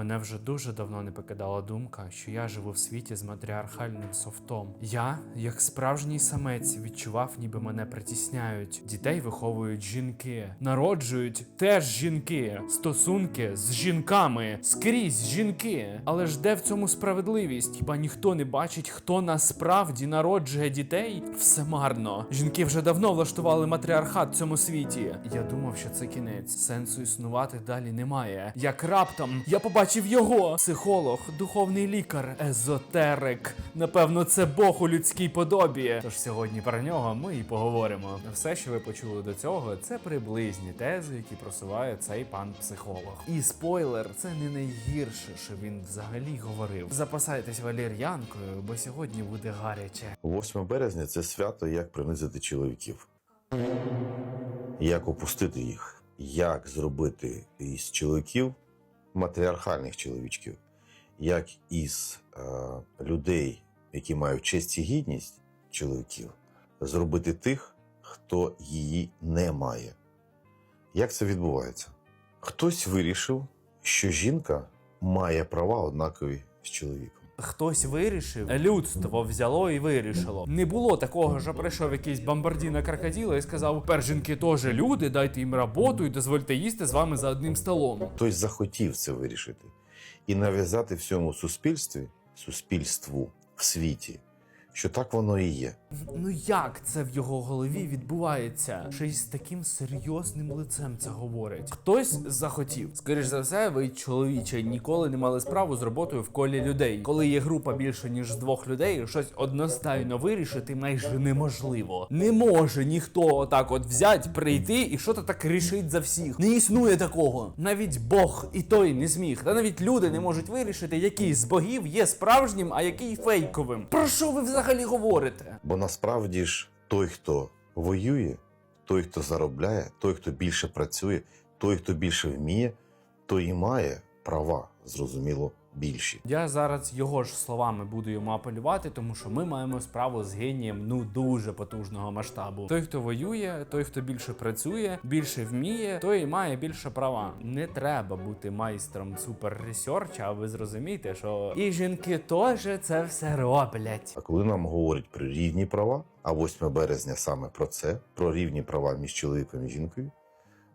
Мене вже дуже давно не покидала думка, що я живу в світі з матріархальним софтом. Я, як справжній самець, відчував, ніби мене притісняють. Дітей виховують жінки, народжують теж жінки, стосунки з жінками, скрізь жінки. Але ж де в цьому справедливість? Хіба ніхто не бачить, хто насправді народжує дітей? Все марно. Жінки вже давно влаштували матріархат в цьому світі. Я думав, що це кінець. Сенсу існувати далі немає. Як раптом я побачив його. Психолог, духовний лікар, езотерик. Напевно, це Бог у людській подобі. Тож сьогодні про нього ми і поговоримо. Все, що ви почули до цього, це приблизні тези, які просуває цей пан психолог. І спойлер, це не найгірше, що він взагалі говорив. Запасайтесь валір'янкою, бо сьогодні буде гаряче. 8 березня це свято, як принизити чоловіків, як опустити їх, як зробити із чоловіків матріархальних чоловічків, як із е, людей, які мають честь і гідність чоловіків, зробити тих, хто її не має. Як це відбувається? Хтось вирішив, що жінка має права однакові з чоловіком. Хтось вирішив, людство взяло і вирішило. Не було такого, що прийшов якийсь бомбардіна крокодила і сказав: пер жінки теж люди, дайте їм роботу і дозвольте їсти з вами за одним столом. Хтось захотів це вирішити і нав'язати всьому суспільстві, суспільству в світі, що так воно і є. Ну як це в його голові відбувається? Й з таким серйозним лицем це говорить. Хтось захотів. Скоріш за все, ви чоловіче ніколи не мали справу з роботою в колі людей. Коли є група більше ніж двох людей, щось одностайно вирішити майже неможливо. Не може ніхто отак от взять, прийти і що то так рішить за всіх. Не існує такого. Навіть Бог і той не зміг. Та навіть люди не можуть вирішити, який з богів є справжнім, а який фейковим. Про що ви взагалі говорите? Бо насправді ж той, хто воює, той, хто заробляє, той, хто більше працює, той, хто більше вміє, той і має права, зрозуміло, більші. Я зараз його ж словами буду йому апелювати, тому що ми маємо справу з генієм ну дуже потужного масштабу. Той, хто воює, той, хто більше працює, більше вміє, той і має більше права. Не треба бути майстром супер ресерча, а ви зрозумієте, що і жінки теж це все роблять. А коли нам говорять про рівні права, а 8 березня саме про це, про рівні права між чоловіком і жінкою,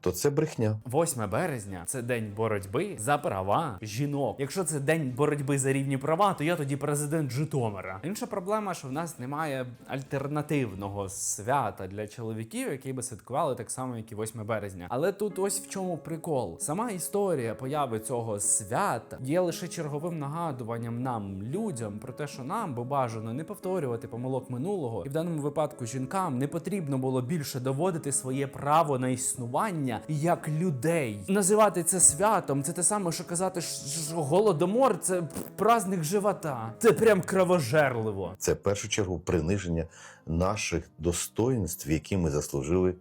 то це брехня. 8 березня це день боротьби за права жінок. Якщо це день боротьби за рівні права, то я тоді президент Житомира. Інша проблема, що в нас немає альтернативного свята для чоловіків, які би святкували так само, як і 8 березня. Але тут ось в чому прикол. Сама історія появи цього свята є лише черговим нагадуванням нам, людям, про те, що нам бо бажано не повторювати помилок минулого, і в даному випадку жінкам не потрібно було більше доводити своє право на існування як людей. Називати це святом, це те саме, що казати, що голодомор це праздник живота. Це прям кровожерливо. Це в першу чергу приниження наших достоїнств, які ми заслужили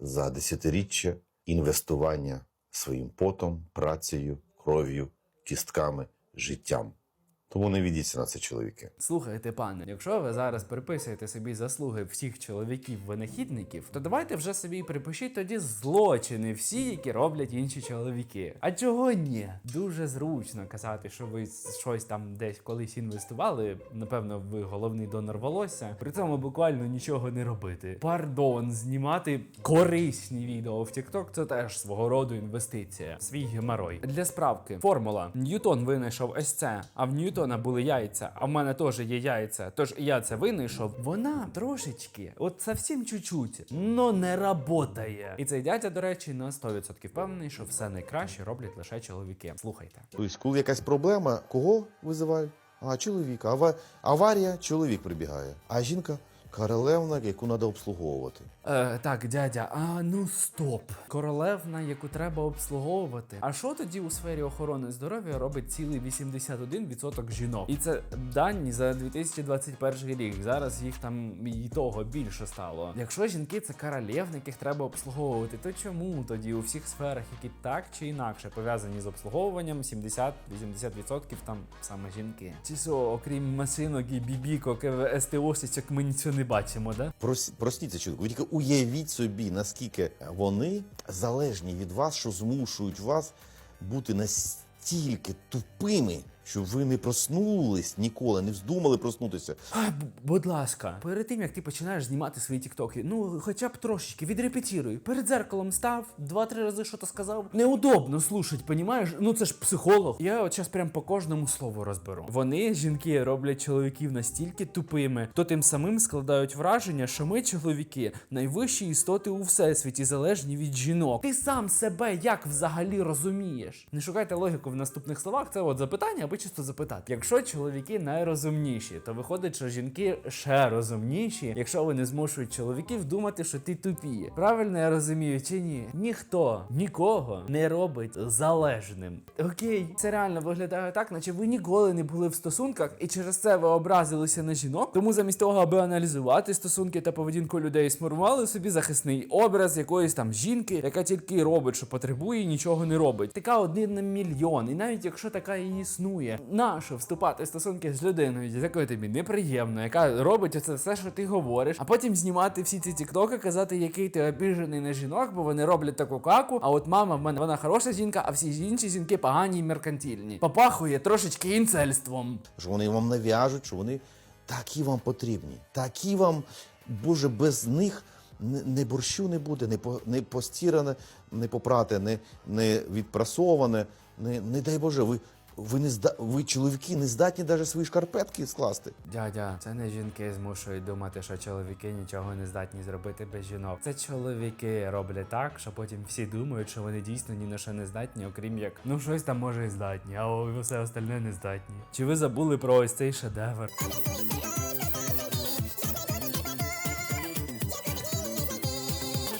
за десятиріччя інвестування своїм потом, працею, кров'ю, кістками, життям. Тому не відійся на це, чоловіки. Слухайте, пане, якщо ви зараз приписуєте собі заслуги всіх чоловіків-винахідників, то давайте вже собі припишіть тоді злочини, всі, які роблять інші чоловіки. А чого ні? Дуже зручно казати, що ви щось там десь колись інвестували. Напевно, ви головний донор волосся. При цьому буквально нічого не робити. Пардон, знімати корисні відео в TikTok – це теж свого роду інвестиція. Свій геморой. Для справки, формула. Ньютон винайшов ось це, а в Ньютона були яйця, а в мене теж є яйця. Тож я це винайшов. Вона трошечки, от совсім чуть-чуть, но не работає. І цей дядя, до речі, на 100% впевнений, що все найкраще роблять лише чоловіки. Слухайте. Тобто, коли якась проблема, кого визивають? А чоловіка. Ава... Аварія, чоловік прибігає. А жінка королевна, яку треба обслуговувати. Е, так, дядя, а ну стоп. Королевна, яку треба обслуговувати. А що тоді у сфері охорони здоров'я робить цілий 81% жінок? І це дані за 2021 рік. Зараз їх там і того більше стало. Якщо жінки це королевни, яких треба обслуговувати, то чому тоді у всіх сферах, які так чи інакше пов'язані з обслуговуванням, 70-80% там саме жінки? Чи що, окрім машинок і бібікок, СТО-січок, ми нічого не бачимо, да? Прос... Простіться, чоловіку, ви тільки уявіть собі, наскільки вони залежні від вас, що змушують вас бути настільки тупими, що ви не проснулись ніколи, не вздумали проснутися. А, будь ласка, перед тим як ти починаєш знімати свої тіктоки, ну хоча б трошечки відрепетіруй. Перед зеркалом став, два-три рази що то сказав. Неудобно слушать, понімаєш? Ну це ж психолог. Я от зараз прям по кожному слову розберу. Вони, жінки, роблять чоловіків настільки тупими, то тим самим складають враження, що ми, чоловіки, найвищі істоти у всесвіті, залежні від жінок. Ти сам себе як взагалі розумієш? Не шукайте логіку в наступних словах. Це от запитання, аби чисто запитати. Якщо чоловіки найрозумніші, то виходить, що жінки ще розумніші, якщо вони змушують чоловіків думати, що ти тупі. Правильно я розумію чи ні? Ніхто нікого не робить залежним. Окей, це реально виглядає так, наче ви ніколи не були в стосунках, і через це ви образилися на жінок. Тому замість того, аби аналізувати стосунки та поведінку людей, сформували собі захисний образ якоїсь там жінки, яка тільки робить, що потребує, і нічого не робить. Така один на мільйон. І навіть якщо така і існує, нащо вступати в стосунки з людиною, з якою тобі неприємно, яка робить оце все, що ти говориш, а потім знімати всі ці тіктоки, казати, який ти обіжений на жінок, бо вони роблять таку каку. А от мама в мене вона хороша жінка, а всі інші жінки погані і меркантильні. Попахує трошечки інцельством. Що вони вам нав'яжуть, що вони такі вам потрібні, такі вам, Боже, без них не борщу не буде, не, по, не постіране, не попрате, не, не відпрасоване. Не, не дай Боже, ви, ви, не зда, ви чоловіки не здатні навіть свої шкарпетки скласти. Дядя, це не жінки змушують думати, що чоловіки нічого не здатні зробити без жінок. Це чоловіки роблять так, що потім всі думають, що вони дійсно ні на що не здатні, окрім як ну щось там може і здатні, а все остальне не здатні. Чи ви забули про ось цей шедевр?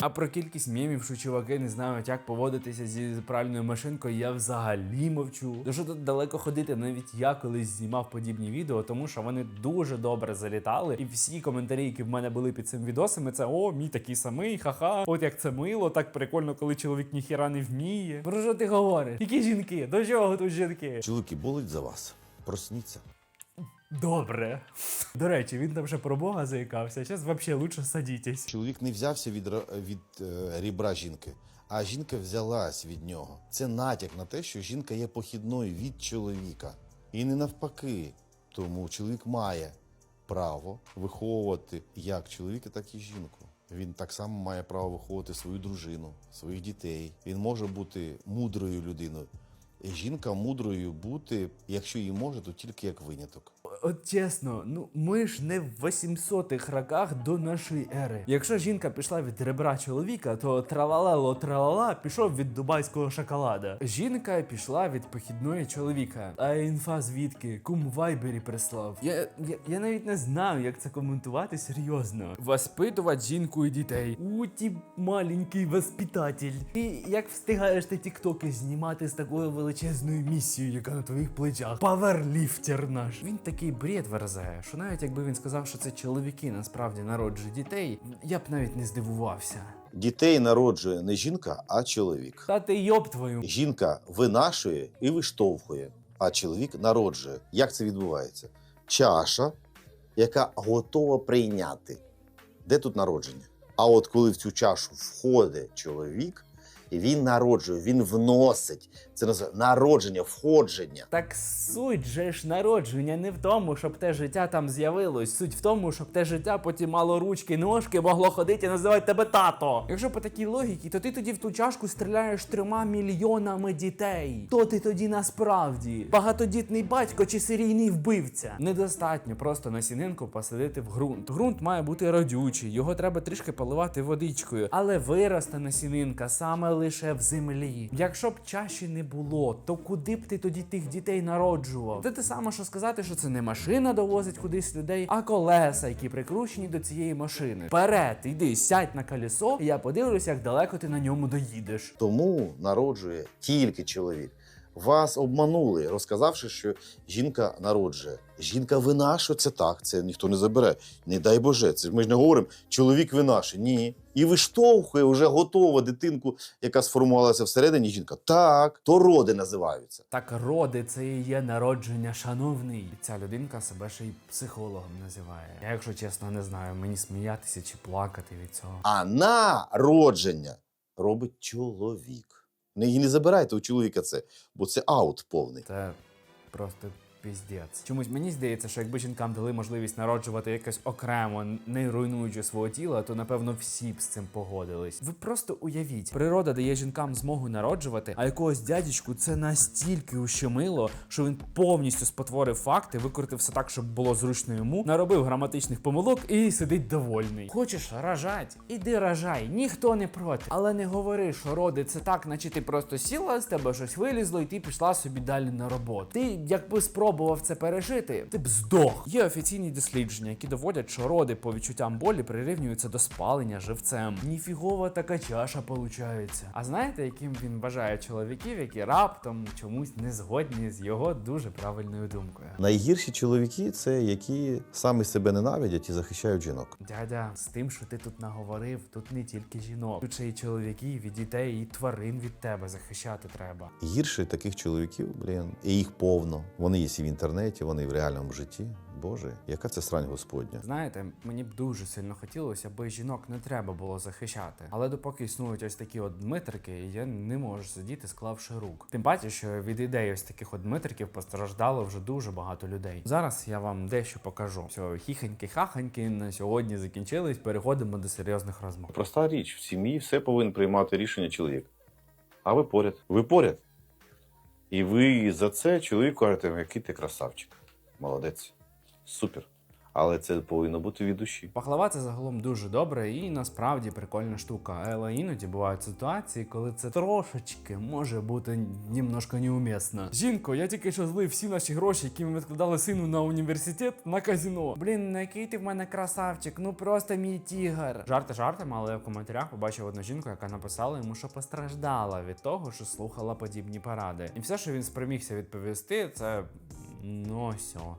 А про кількість мемів, що чуваки не знають, як поводитися зі пральною машинкою, я взагалі мовчу. Дуже тут далеко ходити, навіть я колись знімав подібні відео, тому що вони дуже добре залітали. І всі коментарі, які в мене були під цим відосами, це о, мій такий самий, ха-ха. От як це мило, так прикольно, коли чоловік ніхіра не вміє. Про що ти говориш? Які жінки? До чого тут жінки? Чоловіки болить за вас. Просніться. Добре. До речі, він там вже про Бога заїкався. Зараз взагалі лучше садітесь. Чоловік не взявся від, ра- від е, рібра жінки, а жінка взялась від нього. Це натяк на те, що жінка є похідною від чоловіка. І не навпаки. Тому чоловік має право виховувати як чоловіка, так і жінку. Він так само має право виховувати свою дружину, своїх дітей. Він може бути мудрою людиною. І Жінка мудрою бути, якщо її може, то тільки як виняток. От чесно, ну ми ж не в 800-х роках до нашої ери. Якщо жінка пішла від ребра чоловіка, то тралалело тралала пішов від дубайського шоколада. Жінка пішла від похідної чоловіка. А інфа звідки? Кум вайбері прислав. Я, я, я навіть не знаю, як це коментувати серйозно. Воспитувати жінку і дітей. У ті маленький воспитатель. І як встигаєш ти тіктоки знімати з такою величезною місією, яка на твоїх плечах? Паверліфтер наш. Він такий бред верзає, що навіть якби він сказав, що це чоловіки насправді народжують дітей, я б навіть не здивувався. Дітей народжує не жінка, а чоловік. Та ти йоб твою. Жінка винашує і виштовхує, а чоловік народжує. Як це відбувається? Чаша, яка готова прийняти. Де тут народження? А от коли в цю чашу входить чоловік, він народжує, він вносить. Це називається народження, входження. Так суть же ж народження не в тому, щоб те життя там з'явилось. Суть в тому, щоб те життя потім мало ручки, ножки, могло ходити і називати тебе тато. Якщо по такій логіці, то ти тоді в ту чашку стріляєш трьома мільйонами дітей. То ти тоді насправді багатодітний батько чи серійний вбивця. Недостатньо просто насінинку посадити в ґрунт. Ґрунт має бути родючий, його треба трішки поливати водичкою, але виросте насінинка саме лише в землі. Якщо б чаші не було, то куди б ти тоді тих дітей народжував? Це те саме, що сказати, що це не машина довозить кудись людей, а колеса, які прикручені до цієї машини. Вперед, іди, сядь на колесо, і я подивлюся, як далеко ти на ньому доїдеш. Тому народжує тільки чоловік. Вас обманули, розказавши, що жінка народжує. Жінка винашує, це так, це ніхто не забере. Не дай Боже, це ми ж не говоримо, чоловік винашує. Ні. І виштовхує вже готову дитинку, яка сформувалася всередині. Жінка. Так, то роди називаються. Так роди це і є народження, шановний. Ця людинка себе ще й психологом називає. Я, якщо чесно, не знаю, мені сміятися чи плакати від цього. А народження робить чоловік. Не, не забирайте у чоловіка це, бо це аут повний. Це просто піздець. Чомусь мені здається, що якби жінкам дали можливість народжувати якось окремо, не руйнуючи свого тіла, то напевно всі б з цим погодились. Ви просто уявіть, природа дає жінкам змогу народжувати, а якогось дядечку це настільки ущемило, що він повністю спотворив факти, викрутив все так, щоб було зручно йому, наробив граматичних помилок і сидить довольний. Хочеш рожать? Іди рожай, ніхто не проти. Але не говори, що роди це так, наче ти просто сіла, з тебе щось вилізло, і ти пішла собі далі на роботу. Ти якби спробував це пережити, ти б здох. Є офіційні дослідження, які доводять, що роди по відчуттям болі прирівнюються до спалення живцем. Ніфігова така чаша получається. А знаєте, яким він вважає чоловіків, які раптом чомусь не згодні з його дуже правильною думкою? Найгірші чоловіки це які самі себе ненавидять і захищають жінок. Дядя, з тим, що ти тут наговорив, тут не тільки жінок, тут ще й чоловіків, і дітей, і тварин від тебе захищати треба. Гірше таких чоловіків, блін, і їх повно. Вони є і в інтернеті, вони і в реальному житті. Боже, яка це срань Господня. Знаєте, мені б дуже сильно хотілося, аби жінок не треба було захищати. Але допоки існують ось такі от Дмитрики, я не можу сидіти, склавши рук. Тим паче, що від ідей ось таких от Дмитриків постраждало вже дуже багато людей. Зараз я вам дещо покажу. Все, хіханьки-хаханьки на сьогодні закінчились. Переходимо до серйозних розмов. Проста річ, в сім'ї все повинен приймати рішення чоловік. А ви поряд. Ви поряд. І ви за це чоловіку кажете, який ти красавчик. Молодець. Супер. Але це повинно бути від душі. Пахлава це загалом дуже добре і насправді прикольна штука. Але іноді бувають ситуації, коли це трошечки може бути німножко неумісно. Жінко, я тільки що злив всі наші гроші, які ми відкладали сину на університет на казіно. Блін, на який ти в мене красавчик, ну просто мій тігр. Жарти жартом, але в коментарях побачив одну жінку, яка написала йому, що постраждала від того, що слухала подібні поради. І все, що він спромігся відповісти, це ну сьо.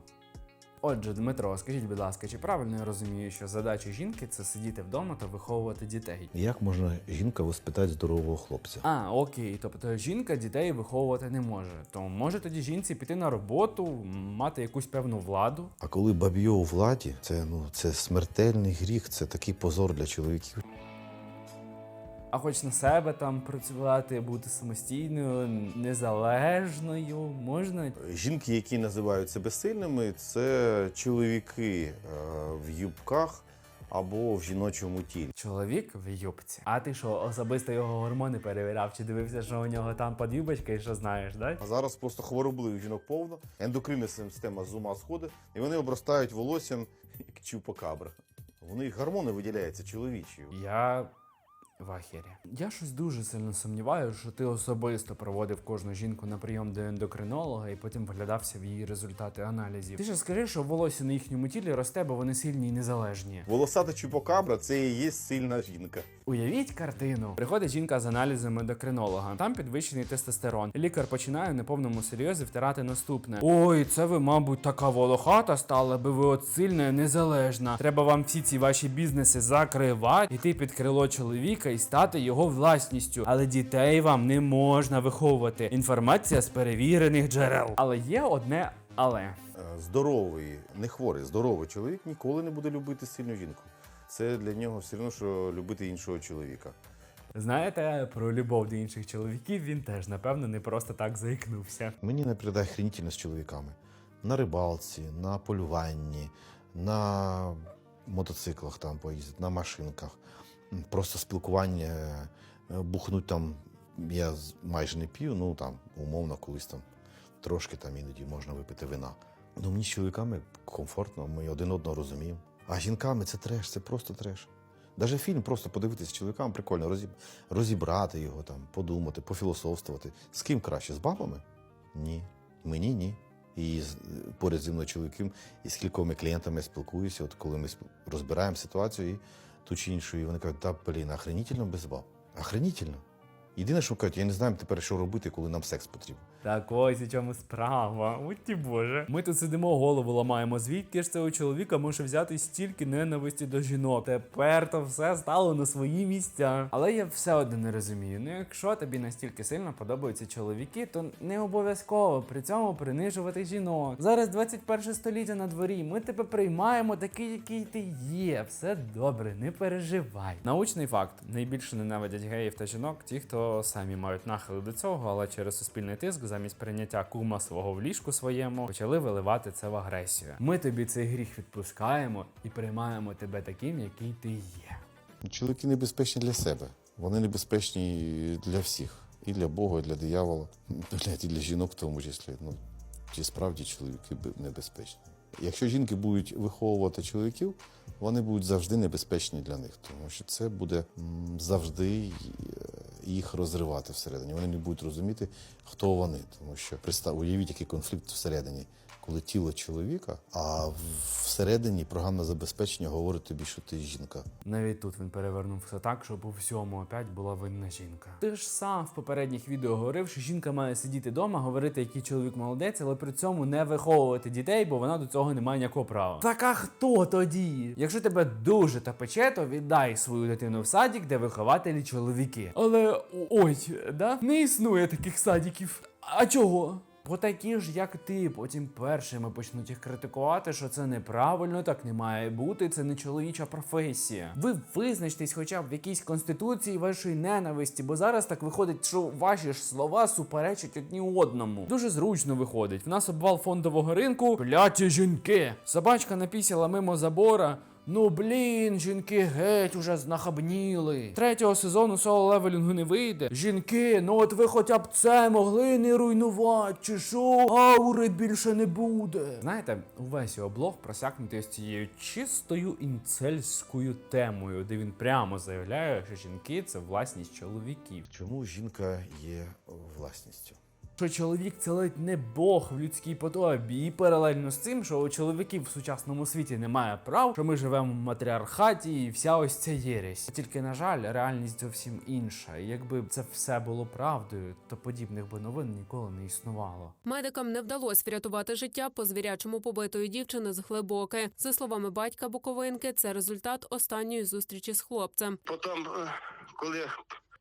Отже, Дмитро, скажіть, будь ласка, чи правильно я розумію, що задача жінки це сидіти вдома та виховувати дітей? Як можна жінка воспитати здорового хлопця? А, окей, тобто жінка дітей виховувати не може. То може тоді жінці піти на роботу, мати якусь певну владу? А коли баб'є у владі, це ну це смертельний гріх, це такий позор для чоловіків. А хоч на себе там працювати, бути самостійною, незалежною, можна. Жінки, які називають себе сильними, це чоловіки е, в юбках або в жіночому тілі. Чоловік в юбці. А ти що, особисто його гормони перевіряв? Чи дивився, що у нього там під юбочкою, що знаєш, да? А зараз просто хворобливих жінок повно, ендокринна система з ума сходить, і вони обростають волоссям як чупакабра. У них гормони виділяються чоловічі. Я в ахері. Я щось дуже сильно сумніваюся, що ти особисто проводив кожну жінку на прийом до ендокринолога і потім вглядався в її результати аналізів. Ти ж скажи, що волосся на їхньому тілі росте, бо вони сильні і незалежні. Волосата чупакабра це і є сильна жінка. Уявіть картину. Приходить жінка з аналізом ендокринолога. Там підвищений тестостерон. Лікар починає на повному серйозі втирати наступне: Ой, це ви, мабуть, така волохата стала, би ви от сильна і незалежна. Треба вам всі ці ваші бізнеси закривати, йти під крило чоловіка і стати його власністю. Але дітей вам не можна виховувати. Інформація з перевірених джерел. Але є одне але. Е, Здоровий, не хворий, здоровий чоловік ніколи не буде любити сильну жінку. Це для нього все одно, що любити іншого чоловіка. Знаєте, про любов до інших чоловіків він теж, напевно, не просто так заікнувся. Мені напередає хренітельно з чоловіками. На рибалці, на полюванні, на мотоциклах там поїздити, на машинках. Просто спілкування, е, бухнуть там, я майже не п'ю, ну там, умовно, колись там трошки там іноді можна випити вина. Ну мені з чоловіками комфортно, ми один одного розуміємо. А жінками це треш, це просто треш. Даже фільм просто подивитися з чоловіками прикольно, розіб... розібрати його там, подумати, пофілософствувати. З ким краще? З бабами? Ні. Мені ні. І поряд зі мною чоловіком, і з кількома клієнтами я спілкуюся, от коли ми розбираємо ситуацію і ту чи іншу, і вони кажуть, та блін, охренітельно без баб. Охренітельно. Єдине, що кажуть, я не знаю тепер, що робити, коли нам секс потрібен. Так ось у чому справа. Уті боже. Ми тут сидимо, голову ламаємо. Звідки ж у чоловіка може взяти стільки ненависті до жінок? Тепер то все стало на свої місця. Але я все одно не розумію. Ну якщо тобі настільки сильно подобаються чоловіки, то не обов'язково при цьому принижувати жінок. Зараз 21 століття на дворі. Ми тебе приймаємо такий, який ти є. Все добре, не переживай. Научний факт: найбільше ненавидять геїв та жінок, ті, хто самі мають нахили до цього, але через суспільний тиск, замість прийняття кума свого в ліжку своєму, почали виливати це в агресію. Ми тобі цей гріх відпускаємо і приймаємо тебе таким, який ти є. Чоловіки небезпечні для себе. Вони небезпечні для всіх. І для Бога, і для диявола, і для жінок в тому числі. Ну, чи справді чоловіки небезпечні? Якщо жінки будуть виховувати чоловіків, вони будуть завжди небезпечні для них, тому що це буде завжди е, їх розривати всередині. Вони не будуть розуміти, хто вони. Тому що уявіть, який конфлікт всередині, коли тіло чоловіка, а всередині програмне забезпечення говорить тобі, що ти жінка. Навіть тут він перевернув все так, щоб у всьому опять була винна жінка. Ти ж сам в попередніх відео говорив, що жінка має сидіти вдома, говорити, який чоловік молодець, але при цьому не виховувати дітей, бо вона до цього не має ніякого права. Так а хто тоді? Якщо тебе дуже та пече, то віддай свою дитину в садик, де вихователі чоловіки. Але ой, да? Не існує таких садиків. А чого? Бо такі ж, як ти, потім першими почнуть їх критикувати, що це неправильно, так не має бути, це не чоловіча професія. Ви визначтесь хоча б в якійсь конституції вашої ненависті, бо зараз так виходить, що ваші ж слова суперечать одні одному. Дуже зручно виходить. В нас обвал фондового ринку. Кляті жінки. Собачка напісяла мимо забора. Ну блін, жінки геть уже знахабніли. Третього сезону соло-левелінгу не вийде. Жінки, ну от ви хоча б це могли не руйнувати, чи що? Аури більше не буде. Знаєте, увесь його блог просякнутий з цією чистою інцельською темою, де він прямо заявляє, що жінки це власність чоловіків. Чому жінка є власністю? Що чоловік це ледь не Бог в людській подобі, і паралельно з цим, що у чоловіків в сучасному світі немає прав, що ми живемо в матріархаті і вся ось ця єресь. Тільки на жаль, реальність зовсім інша. І якби це все було правдою, то подібних би новин ніколи не існувало. Медикам не вдалося врятувати життя по звірячому побитої дівчини з глибоки. За словами батька Буковинки, це результат останньої зустрічі з хлопцем. Потім, е, коли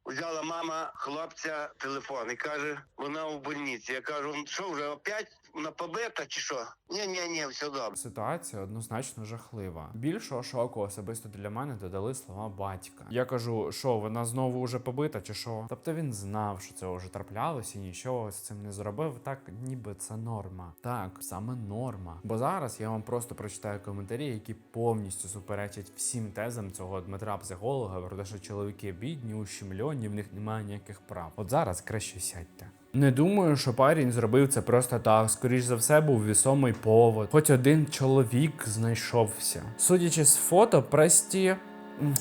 взяла мама хлопця телефон і каже, вона у больниці. Я кажу, «Ну, що вже опять вона побита чи що? Ні, ні, ні, все добре. Ситуація однозначно жахлива. Більшого шоку особисто для мене додали слова батька. Я кажу, що вона знову вже побита, чи що? Тобто він знав, що це вже траплялося і нічого з цим не зробив. Так, ніби це норма. Так, саме норма. Бо зараз я вам просто прочитаю коментарі, які повністю суперечать всім тезам цього Дмитра психолога, про те, що чоловіки бідні, ущемльоні, в них немає ніяких прав. От зараз краще сядьте. Не думаю, що парень зробив це просто так. Скоріш за все, був вісомий повод. Хоч один чоловік знайшовся. Судячи з фото, прості.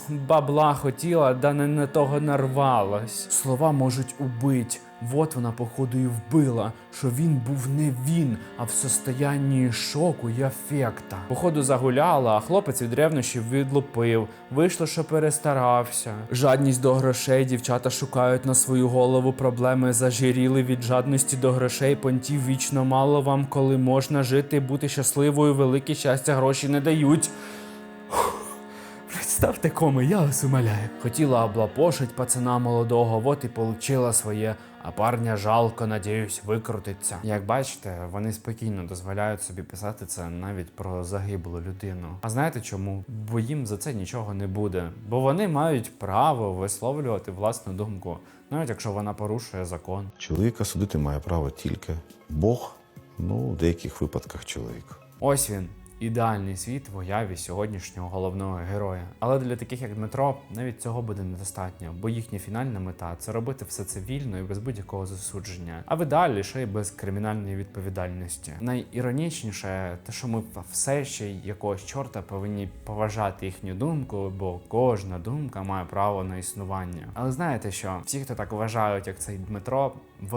Бабла хотіла, да не на того нарвалась. Слова можуть убить. Вот вона, походу, і вбила, що він був не він, а в состоянні шоку і афекта. Походу загуляла, а хлопець від ревнощів відлупив. Вийшло, що перестарався. Жадність до грошей дівчата шукають на свою голову проблеми. Зажиріли від жадності до грошей. Понтів вічно мало вам, коли можна жити, бути щасливою. Велике щастя гроші не дають. Представте коми, я вас умоляю. Хотіла облапошить пацана молодого, вот і получила своє, а парня жалко, надіюсь, викрутиться. Як бачите, вони спокійно дозволяють собі писати це навіть про загиблу людину. А знаєте чому? Бо їм за це нічого не буде. Бо вони мають право висловлювати власну думку, навіть якщо вона порушує закон. Чоловіка судити має право тільки Бог, ну, в деяких випадках чоловік. Ось він. Ідеальний світ в уяві сьогоднішнього головного героя. Але для таких як Дмитро навіть цього буде недостатньо, бо їхня фінальна мета це робити все це вільно і без будь-якого засудження. А ви далі ще й без кримінальної відповідальності. Найіронічніше, те, що ми все ще якогось чорта повинні поважати їхню думку, бо кожна думка має право на існування. Але знаєте що? Всі, хто так вважають, як цей Дмитро, ви